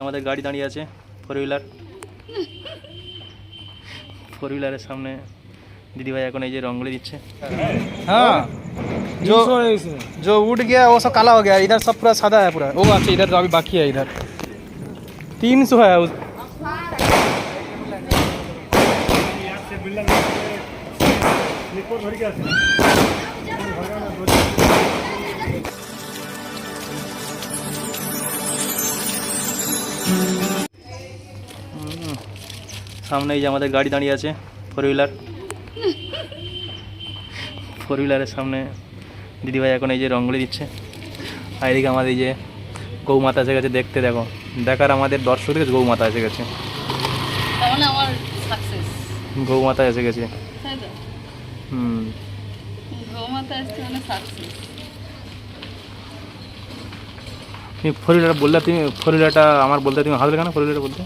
আমাদের গাড়ি দাঁড়িয়ে আছে ফোর হুইলার ফোর হুইলারের সামনে দিদিভাই এখন এই যে রঙ্গলি দিচ্ছে हाँ जो जो उठ गया वो सब काला हो गया इधर सब पूरा सादा है पूरा वो अच्छा इधर तो अभी बाकी है इधर तीन सौ है उस সামনে এই যে আমাদের গাড়ি দাঁড়িয়ে আছে ফোর হুইলার ফোর হুইলারের সামনে দিদিভাই এখন এই যে রঙ্গলি দিচ্ছে। আর এদিকে আমাদের এই যে গৌমাতা এসে গেছে দেখতে দেখো। দেখার আমাদের দর্শক থেকে গৌমাতা এসে গেছে। গৌমাতা এসে গেছে। হুম। মানে তুমি ফোর হুইলার বললে তুমি ফোর হুইলারটা আমার বলতে তুমি হাসলে কেন? ফোর হুইলার বলতে?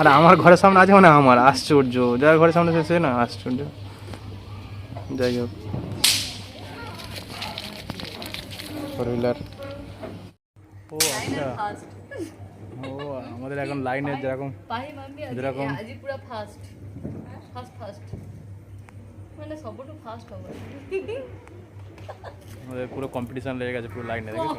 আর আমার ঘরের সামনে আছে মানে আমার আশ্চর্য। যার ঘরের সামনে সে না আশ্চর্য। যাই হোক। ফোর হুইলার ও আচ্ছা। ও আমাদের এখন লাইনে যেরকম যেরকম ফাস্ট ফাস্ট ফাস্ট মানে সবটু ফাস্ট হবে। আমাদের পুরো কম্পিটিশন লেগে গেছে পুরো লাইনে দেখেছ?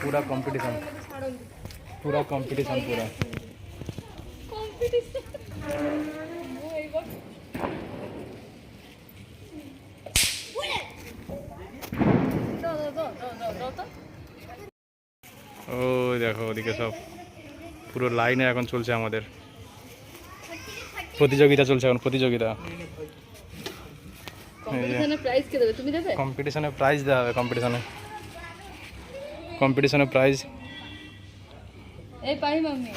পুরো কম্পিটিশন পুরো কম্পিটিশন পুরো ও দেখো ওদিকে সব পুরো লাইনে এখন চলছে আমাদের। প্রতিযোগিতা চলছে এখন প্রতিযোগিতা। কম্পিটিশনে প্রাইজ দেওয়া হবে কম্পিটিশনে কম্পিটিশনে প্রাইজ এই পাই মামি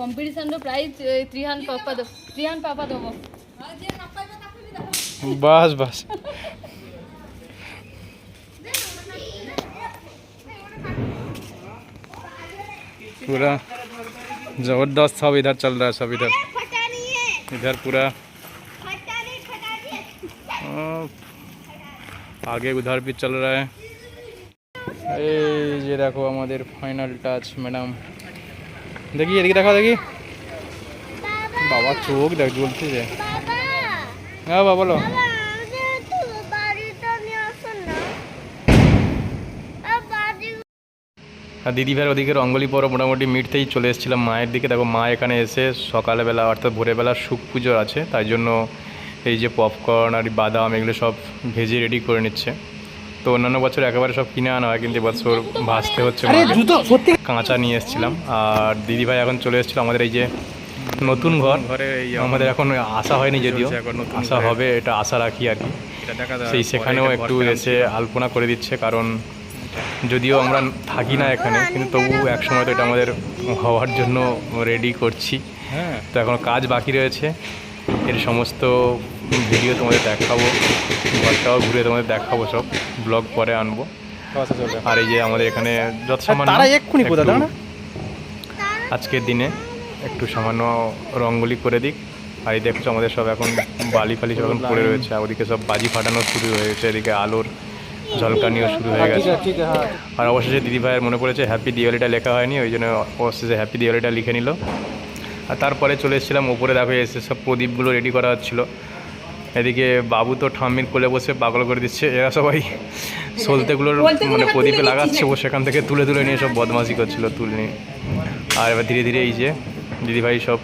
কম্পিটিশনর প্রাইজ ত্রিহান পাপা দেব পাপা দেব। বাস বাস। पूरा ज़बरदस्त सब इधर चल रहा है इधर पूरा अ, आगे उधर भी चल रहा है এই যে দেখো আমাদের ফাইনাল টাচ ম্যাডাম দেখি এদিকে দেখো দেখি বাবা চোখ দেখ জ্বলছে যে হ্যাঁ বাবা বলো আর দিদি ভাইয়ের ওদিকে রঙ্গলি পরব মোটামুটি মিটতেই চলে এসেছিলাম মায়ের দিকে। দেখো মা এখানে এসে সকালবেলা অর্থাৎ ভোরবেলা সুখ পুজো আছে তাই জন্য এই যে পপকর্ন আর বাদাম এগুলো সব ভেজে রেডি করে নিচ্ছে। তো অন্যান্য বছর একেবারে সব কিনে আনা হয় কিন্তু এবছর ভাজতে হচ্ছে। কাঁচা নিয়ে এসেছিলাম আর দিদি ভাই এখন চলে এসেছিল আমাদের এই যে নতুন ঘর। ঘরে আমাদের এখন আশা হয়নি যদিও আশা হবে এটা আশা রাখি আর কি। সেই সেখানেও একটু এসে আলপনা করে দিচ্ছে কারণ যদিও আমরা থাকি না এখানে কিন্তু তবু এক সময় তো এটা আমাদের হওয়ার জন্য রেডি করছি। হ্যাঁ। তো এখন কাজ বাকি রয়েছে। এর সমস্ত ভিডিও তোমাদের দেখাবো ঘরটাও ঘুরে তোমাদের দেখাবো সব। ব্লগ পরে আনব। আর এই যে আমাদের এখানে যত সামান্য এক্ষুনি কোথায়? একটু আজকের দিনে একটু সামান্য রঙ্গলি করে দিক। আর এই দেখছ আমাদের সব এখন বালি ফালি সব এখন পড়ে রয়েছে আর ওদিকে সব বাজি ফাটানো শুরু হয়েছে এদিকে আলোর ঝলকানিও শুরু হয়ে গেছে। আছে ঠিক আছে হ্যাঁ। আর অবশেষে দিদি ভাইয়ের মনে পড়েছে হ্যাপি দিওয়ালিটা লেখা হয়নি ওই জন্য অবশেষে হ্যাপি দিওয়ালিটা লিখে নিল। আর তারপরে চলে এসেছিলাম ওপরে দেখো এসে সব প্রদীপগুলো রেডি করা হচ্ছিল। এদিকে বাবু তো ঠাম্মির কোলে বসে পাগল করে দিচ্ছে। এরা সবাই সলতেগুলোর মানে প্রদীপে লাগাচ্ছে ও সেখান থেকে তুলে তুলে নিয়ে সব বদমাশি করছিল তুলে নিয়ে। আর এবার ধীরে ধীরে এই যে দিদিভাই সব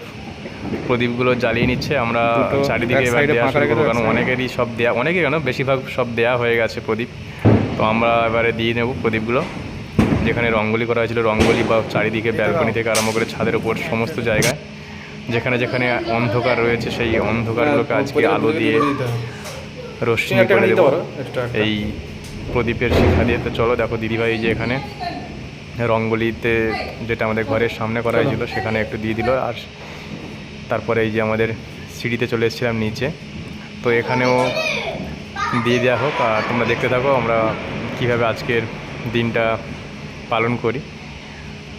প্রদীপগুলো জ্বালিয়ে নিচ্ছে। আমরা চারিদিকে এবার দেওয়া শুরু করব। কারণ। অনেকেরই সব দেয়া অনেকে কেন বেশিরভাগ সব দেয়া হয়ে গেছে প্রদীপ। আমরা এবারে দিয়ে নেব প্রদীপগুলো। যেখানে রঙ্গোলি করা হয়েছিল রঙ্গোলি বা চারিদিকে ব্যালকনি থেকে আরম্ভ করে ছাদের উপর সমস্ত জায়গায়। যেখানে যেখানে অন্ধকার রয়েছে সেই অন্ধকারগুলোকে আজকে আলো দিয়ে রশ্মি করে দেবো। এই প্রদীপের শিখা দিয়ে তো চলো দেখো দিদিভাই যে এখানে রঙ্গোলিতে যেটা আমাদের ঘরের সামনে করা হয়েছিল সেখানে একটু দিয়ে দিল। আর তারপরে এই যে আমাদের সিঁড়িতে চলে এসেছিলাম নিচে। তো এখানেও দিয়ে দেওয়া হোক আর তোমরা দেখতে থাকো আমরা কীভাবে আজকের দিনটা পালন করি।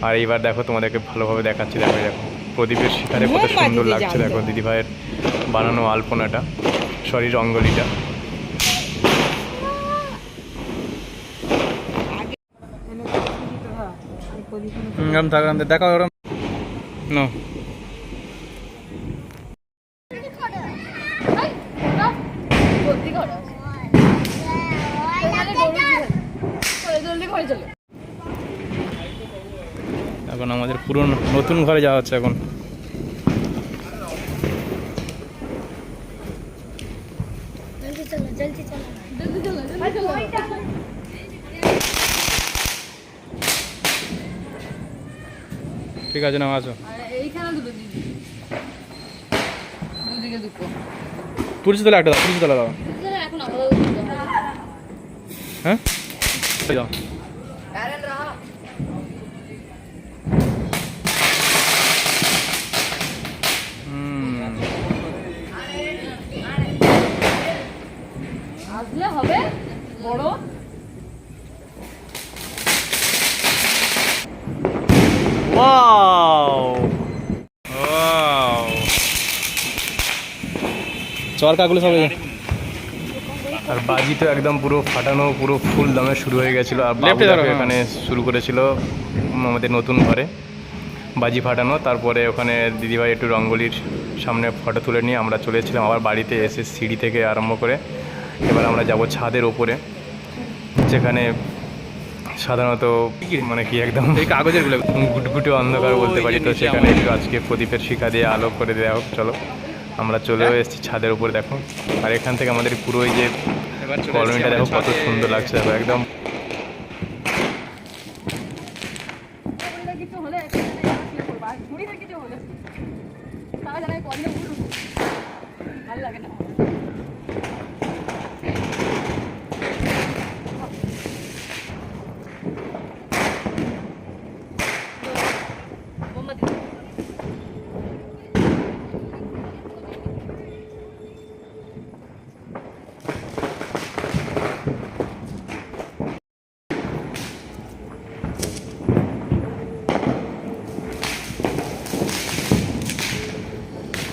আর এইবার দেখো তোমাদেরকে ভালোভাবে দেখাচ্ছি। দেখো দেখো প্রদীপের শিকারে কত সুন্দর লাগছে। দেখো দিদিভাইয়ের বানানো আলপনাটা শরীর অঙ্গলিটা দেখা দেখাও ওরম। না। এখন আমাদের পুরো নতুন ঘরে যাওয়া হচ্ছে এখন। ঠিক আছে না আসো। তুলসী তলা একটা দাও তুলসী তলা দাও। হ্যাঁ? দাও হুম আসলে হবে বড়। চরকাগুলো সব আর বাজি তো একদম পুরো ফাটানো পুরো ফুল দামে শুরু হয়ে গেছিল। আর। এখানে শুরু করেছিল আমাদের নতুন ঘরে। বাজি ফাটানো তারপরে ওখানে দিদিভাই একটু রঙ্গলির সামনে ফটো তুলে নিয়ে আমরা চলে এসেছিলাম। আবার বাড়িতে এসে সিঁড়ি থেকে আরম্ভ করে এবার আমরা যাব ছাদের ওপরে যেখানে সাধারণত মানে কি একদম এই কাগজেরগুলো গুটগুটে অন্ধকার বলতে পারি। তো সেখানে একটু আজকে প্রদীপের শিখা দিয়ে আলো করে দেওয়া হোক চলো। আমরা চলেও এসেছি ছাদের উপরে দেখো। আর এখান থেকে আমাদের পুরো এই যে কলোনিটা দেখো কত সুন্দর লাগছে দেখো একদম কিছু হলে ঘুড়িতে কিছু হলে তারা জানায় কদিনে উঠবো ভালো লাগে না মোমবাতি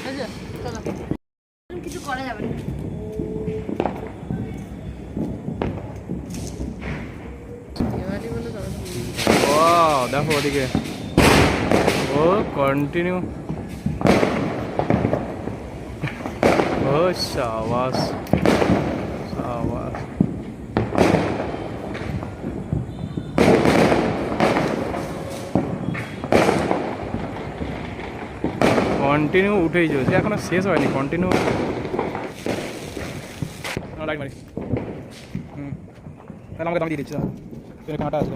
বুঝছ? চলো কিছু করা যাবে না এবারই বলো তবে ওয়াও দেখো ওদিকে ও কন্টিনিউ ও সাবাস সাবাস কন্টিনিউ উঠেই চলছে এখনও শেষ হয়নি কন্টিনিউ তাহলে আমাকে দাম দিয়ে দিচ্ছি দাও। তোর কাঁটা আছে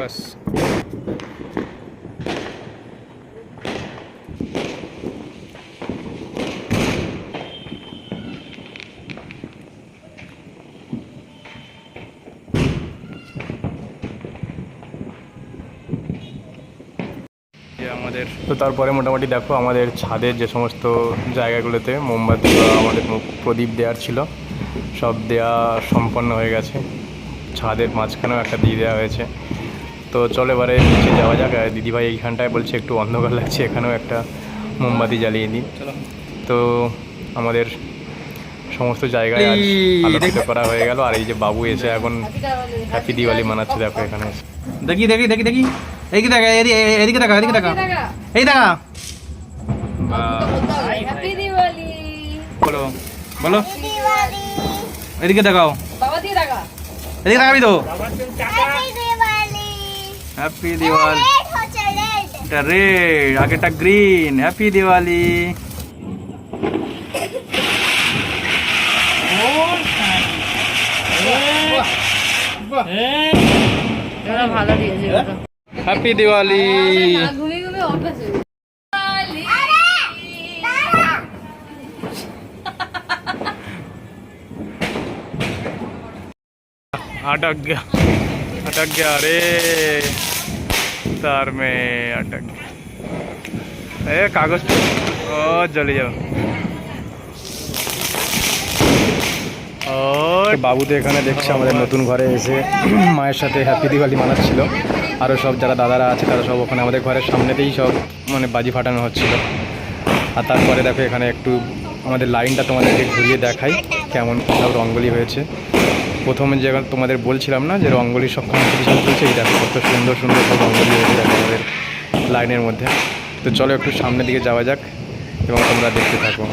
বাস আমাদের তো তারপরে মোটামুটি দেখো আমাদের ছাদের যে সমস্ত জায়গাগুলোতে মোমবাতি বা আমাদের প্রদীপ দেওয়ার ছিল, সব দেয়া সম্পন্ন হয়ে গেছে। ছাদের মাঝখানেও একটা দিয়ে দেওয়া হয়েছে। তো চলো এবারে নিচে যাওয়া যাক। আর দিদিভাই এইখানটায় বলছে একটু অন্ধকার লাগছে এখানেও একটা মোমবাতি জ্বালিয়ে দিই। তো আমাদের সমস্ত জায়গায় আজ আলোকিত করা হয়ে গেল। আর এই যে বাবু এসে এখন হ্যাপি দিওয়ালি মানাচ্ছে দেখো এখানে। এসে। দেখি দেখি দেখি। দেখি এইদিকে দেখা এদিকে দেখা এদিকে দেখা। দেখা। এই দেখা। হ্যাপি দিওয়ালি বলো বলো। এদিকে দেখাও। বাবা দিয়ে দেখা। এদিকে দেখাবি তো। हैप्पी दिवाली रेड आगे टक green happy Diwali happy Diwali अटक गया। अटक गया अरे तार में अटक गया ए कागज पे ओ जले যাও ও বাবু তো এখানে দেখছে আমাদের নতুন ঘরে এসে মায়ের সাথে হ্যাপি দিওয়ালি মানাচ্ছিল আরও সব যারা দাদারা আছে তারা সব ওখানে আমাদের ঘরের সামনেতেই সব মানে বাজি ফাটানো হচ্ছিল আর তারপরে দেখো এখানে একটু আমাদের লাইনটা তোমাদেরকে ঘুরিয়ে দেখাই কেমন সব রঙ্গলি হয়েছে প্রথমে যে তোমাদের বলছিলাম না, যে রঙ্গলি সব কম্পিটিশন চলছে, এই দেখো কত সুন্দর সুন্দর সব রঙ্গলি হয়েছে দেখো আমাদের লাইনের মধ্যে। তো চলো একটু সামনের দিকে যাওয়া যাক এবং তোমরা দেখতে থাকো।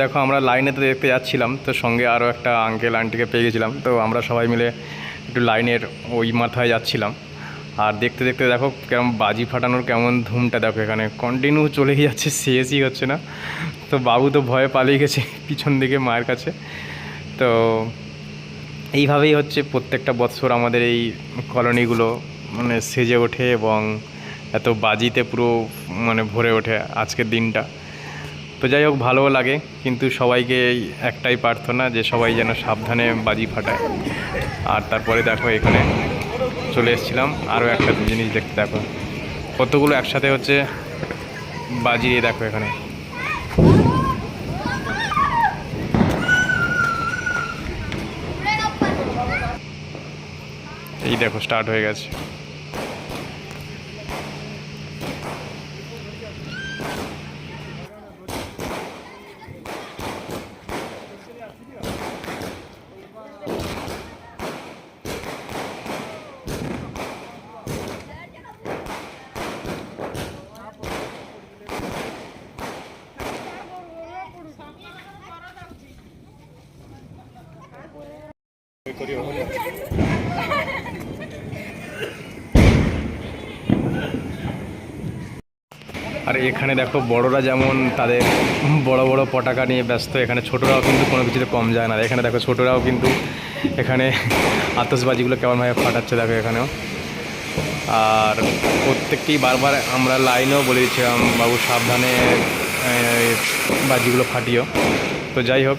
দেখো, আমরা লাইনে তো দেখতে যাচ্ছিলাম, তো সঙ্গে আরও একটা আঙ্কেল আন্টিকে পেয়ে গেছিলাম। তো আমরা সবাই মিলে একটু লাইনের ওই মাথায় যাচ্ছিলাম। আর দেখতে দেখতে দেখো কেমন বাজি ফাটানোর কেমন ধুমটা দেখো এখানে। কন্টিনিউ চলেই যাচ্ছে, শেষই হচ্ছে না। তো বাবু তো ভয়ে পালিয়ে গেছে পিছন দিকে মায়ের কাছে। তো এইভাবেই হচ্ছে প্রত্যেকটা বৎসর আমাদের এই কলোনিগুলো মানে সেজে ওঠে এবং এত বাজিতে পুরো মানে ভরে ওঠে আজকের দিনটা। তো যাই হোক, ভালোও লাগে, কিন্তু সবাইকে একটাই প্রার্থনা যে সবাই যেন সাবধানে বাজি ফাটায়। আর তারপরে দেখো, এখানে চলে এসেছিলাম। আরও একটা জিনিস দেখতে দেখো। কতগুলো একসাথে হচ্ছে বাজি দিয়ে দেখো এখানে। এই দেখো স্টার্ট হয়ে গেছে। আর এখানে দেখো বড়রা যেমন তাদের বড় বড় পটাকা নিয়ে ব্যস্ত, এখানে ছোটরাও কিন্তু কোনো কিছুতে কম যায় না। এখানে দেখো ছোটরাও কিন্তু এখানে আতসবাজিগুলো কেমনভাবে ফাটাচ্ছে দেখো এখানেও। আর প্রত্যেককেই বারবার আমরা লাইনেও বলে দিচ্ছিলাম, বাবু, সাবধানে বাজিগুলো ফাটিও। তো যাই হোক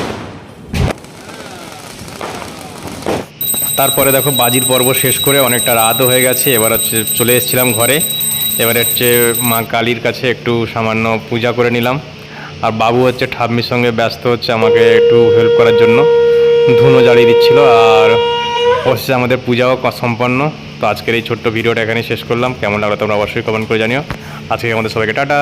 তারপরে দেখো বাজির পর্ব শেষ করে অনেকটা রাতও হয়ে গেছে। এবার হচ্ছে চলে এসেছিলাম ঘরে। এবার হচ্ছে মা কালীর কাছে একটু সামান্য পূজা করে নিলাম। আর বাবু হচ্ছে ঠাম্মির সঙ্গে ব্যস্ত হচ্ছে আমাকে একটু হেল্প করার জন্য। ধুনো জ্বালিয়ে দিচ্ছিল আর অবশ্যই আমাদের পূজাও সম্পন্ন। তো আজকের এই ছোট্ট ভিডিওটা এখানেই শেষ করলাম। কেমন লাগল তোমরা অবশ্যই কমেন্ট করে জানিও। আজকে আমাদের সবাইকে টাটা।